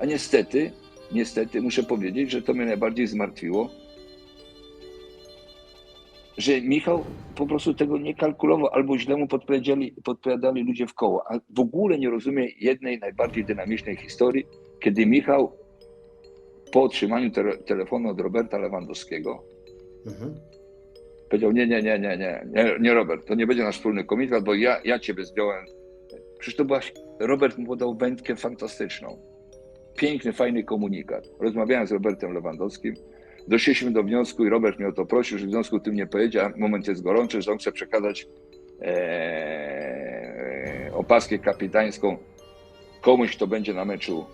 A niestety, niestety muszę powiedzieć, że to mnie najbardziej zmartwiło, że Michał po prostu tego nie kalkulował albo źle mu podpowiedzieli, podpowiadali ludzie w koło. A w ogóle nie rozumie jednej najbardziej dynamicznej historii, kiedy Michał po otrzymaniu te, telefonu od Roberta Lewandowskiego Mhm. powiedział, nie, nie, nie, nie, nie, nie, nie Robert, to nie będzie nasz wspólny komitet, bo ja, ja ciebie zdjąłem. Przecież to była, Robert mu podał wędkę fantastyczną. Piękny, fajny komunikat. Rozmawiałem z Robertem Lewandowskim, doszliśmy do wniosku i Robert mnie o to prosił, że w związku z tym nie powiedział, moment jest gorący, że on chce przekazać e, opaskę kapitańską komuś, kto będzie na meczu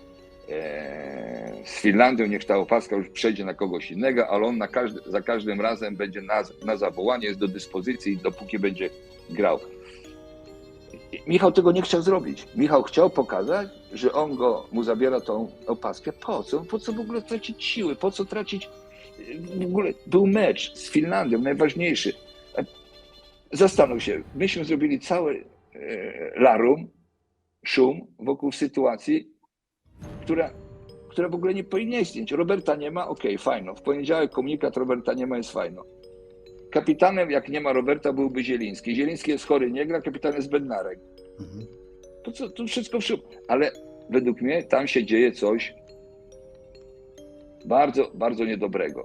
e, z Finlandią, niech ta opaska już przejdzie na kogoś innego, ale on każdy, za każdym razem będzie na, na zawołanie, jest do dyspozycji, dopóki będzie grał. Michał tego nie chciał zrobić. Michał chciał pokazać, że on go, mu zabiera tą opaskę. Po co? Po co w ogóle tracić siły? Po co tracić w ogóle? Był mecz z Finlandią, najważniejszy. Zastanów się, myśmy zrobili cały e, larum, szum wokół sytuacji, która, która w ogóle nie powinna istnieć. Roberta nie ma, okej, fajno. W poniedziałek komunikat Roberta nie ma, jest fajno. Kapitanem, jak nie ma Roberta, byłby Zieliński. Zieliński jest chory, nie gra, kapitanem jest Bednarek. Mhm. To co, to wszystko w szum. Ale według mnie tam się dzieje coś bardzo, bardzo niedobrego.